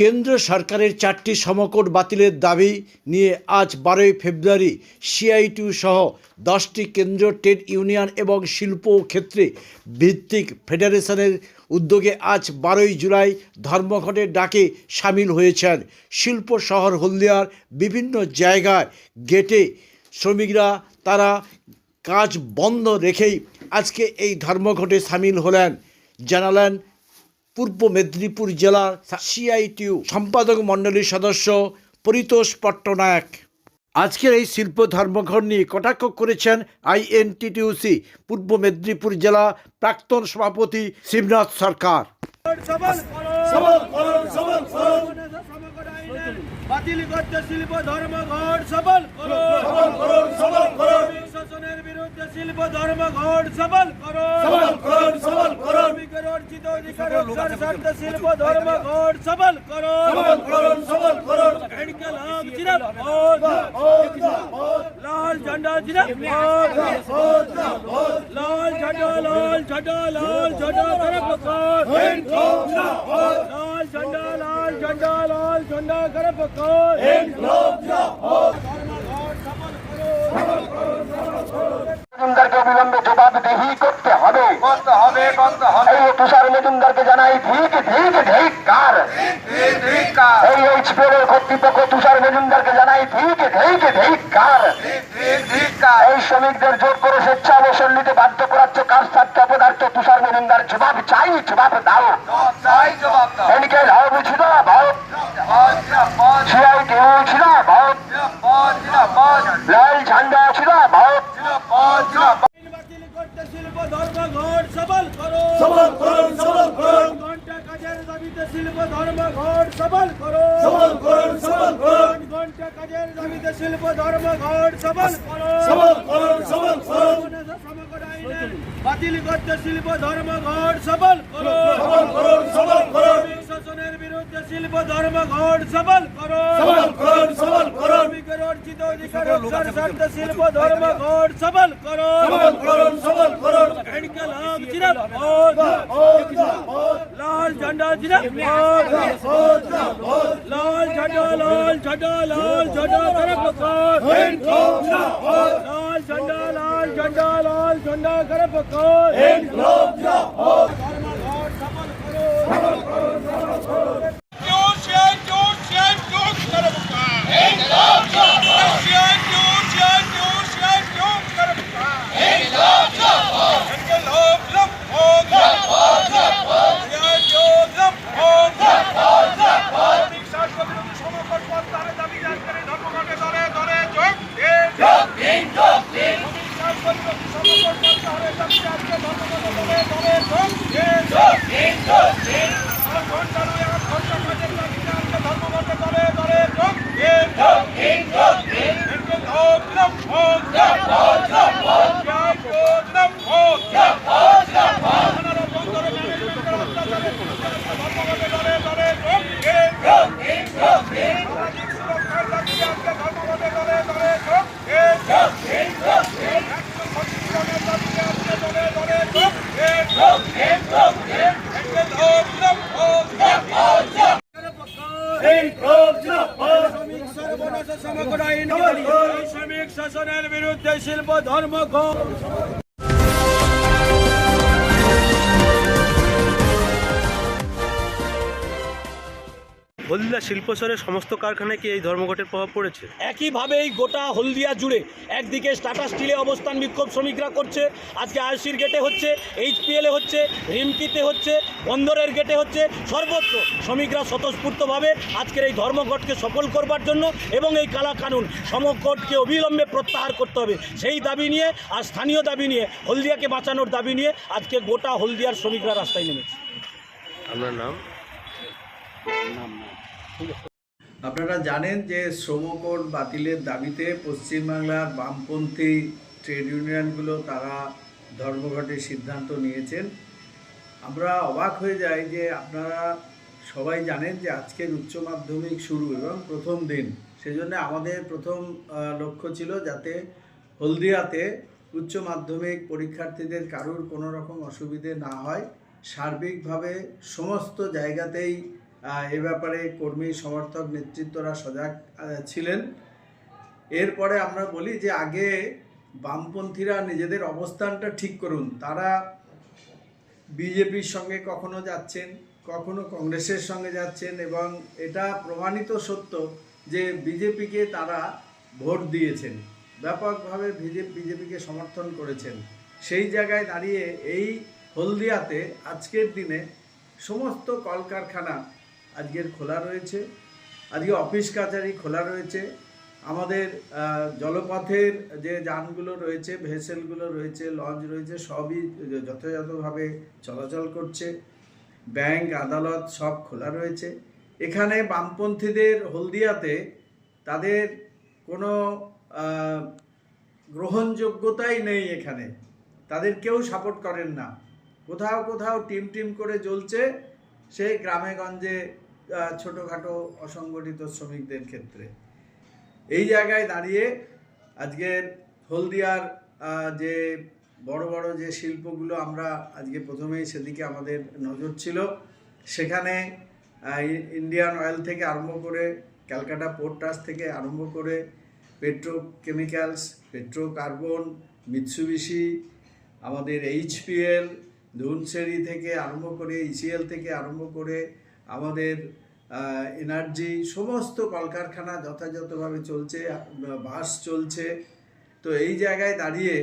কেন্দ্র সরকারের চারটি সমকট বাতিলের দাবি নিয়ে আজ বারোই ফেব্রুয়ারি সিআইটিউ সহ দশটি কেন্দ্র, ট্রেড ইউনিয়ন এবং শিল্প ক্ষেত্রে ভিত্তিক ফেডারেশনের উদ্যোগে আজ বারোই জুলাই ধর্মঘটের ডাকে সামিল হয়েছেন। শিল্প শহর হলদিয়ার বিভিন্ন জায়গায় গেটে শ্রমিকরা তারা কাজ বন্ধ রেখেই আজকে এই ধর্মঘটে সামিল হলেন। জানালেন পূর্ব মেদিনীপুর জেলার সিআইটিউ সম্পাদক মণ্ডলীর সদস্য পরিতোষ পট্টনায়ক। আজকের এই শিল্প ধর্মঘট নিয়ে কটাক্ষ করেছেন আইএনটিটিউসি পূর্ব মেদিনীপুর জেলা প্রাক্তন সভাপতি শিবনাথ সরকার। বাতিল করতে শিল্প ধর্মঘট সবল সবল সবল শিল্প ধর্মঘট সবল করুন। সবল করুন সবল করুন। শ্রমিকের অর্জিত অধিকার রক্ষার স্বার্থে শিল্প ধর্মঘট সবল করুন। সবল করুন সবল করুন। এনকে লাভ জিরাফ লাল ঝান্ডা জিরাফ লাল ঝান্ডা লাল ঝান্ডা লাল ঝান্ডা করপ কর লাল ঝান্ডা লাল ঝান্ডা লাল ঝান্ডা করপ কর হবে। করতে হবে করতে হবে। এই তুষার মজুমদারকে জানাই ধিক ধিক ধিক কার এই এর কর্তৃপক্ষ তুষার মজুমদারকে জানাই ধিক ধিক ধিক কার এই শ্রমিকদের জোর করে স্বেচ্ছা অবসর নিতে বাধ্য করাচ্ছে কাজ থাকতে অপদার্থ তুষার মজুমদার? জবাব চাই জবাব দাও এদিকে লাভ ছিল ভারত সিআইটিউ ছিল ভারত লাল ঝান্ডা ছিল ভারত বাতিল করতে শিল্প ধর্মঘট সবল করো সবল করুন, সবল করুন। ঘণ্টা কাজের দাবিতে শিল্প ধর্মঘট সবল করো সবল করুন, সবল করুন। ঘণ্টা কাজের দাবিতে শিল্প ধর্মঘট সবল করো সবল করুন, সবল করুন। বাতিল করতে শিল্প ধর্মঘট সবল করো সবল করুন, সবল করুন। শাসনের বিরুদ্ধে শিল্প ধর্মঘট সবল করো সবল করুন, সবল করুন। শ্রমিকের অর্জিত অধিকার রক্ষার স্বার্থে শিল্প ধর্মঘট সবল করো সবল করুন, সবল করুন। এনকে লাভ জিরাফ লাল ঝান্ডা জিরাফ লাল ঝান্ডা লাল ঝান্ডা লাল ঝান্ডা করপ কর লাল ঝান্ডা লাল ঝান্ডা লাল ঝান্ডা করপ কর ধর্মঘট সফল করো শ্রমিক শিল্প ধর্মঘট হলদিয়া শিল্পসরের সমস্ত কারখানায় কি এই ধর্মঘটের প্রভাব পড়েছে? একইভাবে এই গোটা হলদিয়া জুড়ে একদিকে টাটা স্টিলে অবস্থান বিক্ষোভ শ্রমিকরা করছে আজকে আরসির গেটে হচ্ছে এইচপিএলে হচ্ছে রিমকিতে হচ্ছে বন্দরের গেটে হচ্ছে সর্বত্র শ্রমিকরা স্বতঃস্ফূর্তভাবে আজকের এই ধর্মঘটকে সফল করবার জন্য এবং এই কালা কানুন সমঘটকে অবিলম্বে প্রত্যাহার করতে হবে। সেই দাবি নিয়ে আর স্থানীয় দাবি নিয়ে হলদিয়াকে বাঁচানোর দাবি নিয়ে আজকে গোটা হলদিয়ার শ্রমিকরা রাস্তায় নেমেছে। আপনার নাম? আপনারা জানেন যে শ্রমকোড বাতিলের দাবিতে পশ্চিমবাংলার বামপন্থী ট্রেড ইউনিয়নগুলো তারা ধর্মঘটের সিদ্ধান্ত নিয়েছেন। আমরা অবাক হয়ে যাই যে আপনারা সবাই জানেন যে আজকের উচ্চ মাধ্যমিক শুরু এবং প্রথম দিন। সেজন্য আমাদের প্রথম লক্ষ্য ছিল যাতে হলদিয়াতে উচ্চ মাধ্যমিক পরীক্ষার্থীদের কারুর কোনো রকম অসুবিধে না হয়। সার্বিকভাবে সমস্ত জায়গাতেই এ ব্যাপারে কর্মী, সমর্থক, নেতৃত্বরা সজাগ ছিলেন। এরপরে আমরা বলি যে আগে বামপন্থীরা নিজেদের অবস্থানটা ঠিক করুন। তারা বিজেপির সঙ্গে কখনো যাচ্ছেন, কখনো কংগ্রেসের সঙ্গে যাচ্ছেন এবং এটা প্রমাণিত সত্য যে বিজেপিকে তারা ভোট দিয়েছেন। ব্যাপকভাবে বিজেপি বিজেপিকে সমর্থন করেছেন। সেই জায়গায় দাঁড়িয়ে এই হলদিয়াতে আজকের দিনে সমস্ত কলকারখানা আজকের খোলা রয়েছে। আজকে অফিস কাছারি খোলা রয়েছে। আমাদের জলপথের যে যানগুলো রয়েছে ভেসেলগুলো রয়েছে লঞ্চ রয়েছে সবই যথাযথভাবে চলাচল করছে। ব্যাংক আদালত সব খোলা রয়েছে। এখানে বামপন্থীদের হলদিয়াতে তাদের কোনো গ্রহণযোগ্যতাই নেই এখানে। তাদের কেউ সাপোর্ট করেন না। কোথাও কোথাও টিম টিম করে জ্বলছে। সেই গ্রামে গঞ্জে আহ, ছোটোখাটো অসংগঠিত শ্রমিকদের ক্ষেত্রে। এই জায়গায় দাঁড়িয়ে আজকের হলদিয়ার যে বড় বড় যে শিল্পগুলো আমরা আজকে প্রথমেই সেদিকে আমাদের নজর ছিল, সেখানে ইন্ডিয়ান অয়েল থেকে আরম্ভ করে, ক্যালকাটা পোর্ট ট্রাস্ট থেকে আরম্ভ করে, পেট্রোকেমিক্যালস, পেট্রোকার্বন, মিৎসুবিশি, আমাদের এইচপিএল ধুনসেরি থেকে আরম্ভ করে ইসিএল থেকে আরম্ভ করে আমাদের এনার্জি সমস্ত কলকারখানা যথাযথভাবে চলছে, বাস চলছে। তো এই জায়গায় দাঁড়িয়ে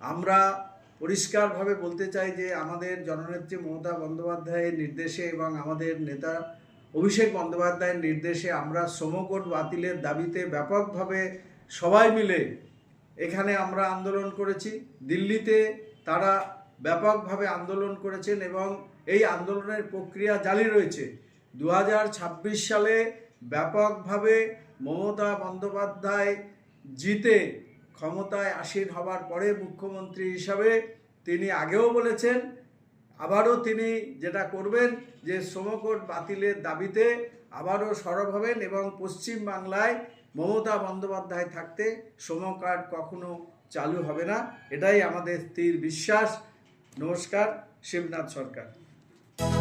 আমরা পরিষ্কারভাবে বলতে চাই যে আমাদের জননেত্রী মমতা বন্দ্যোপাধ্যায়ের নির্দেশে এবং আমাদের নেতা অভিষেক বন্দ্যোপাধ্যায়ের নির্দেশে আমরা শ্রমকোট বাতিলের দাবিতে ব্যাপকভাবে সবাই মিলে এখানে আমরা আন্দোলন করেছি। দিল্লিতে তারা ব্যাপকভাবে আন্দোলন করেছেন এবং এই আন্দোলনের প্রক্রিয়া জারি রয়েছে। দু হাজার ছাব্বিশ সালে ব্যাপকভাবে মমতা বন্দ্যোপাধ্যায় জিতে ক্ষমতায় আসীন হবার পরে মুখ্যমন্ত্রী হিসাবে তিনি আগেও বলেছেন, আবারও তিনি যেটা করবেন যে শ্রমকোট বাতিলের দাবিতে আবারও সরব হবেন এবং পশ্চিম বাংলায় মমতা বন্দ্যোপাধ্যায় থাকতে শ্রম কার্ড কখনো চালু হবে না। এটাই আমাদের স্থির বিশ্বাস। নমস্কার, শিবনাথ সরকার।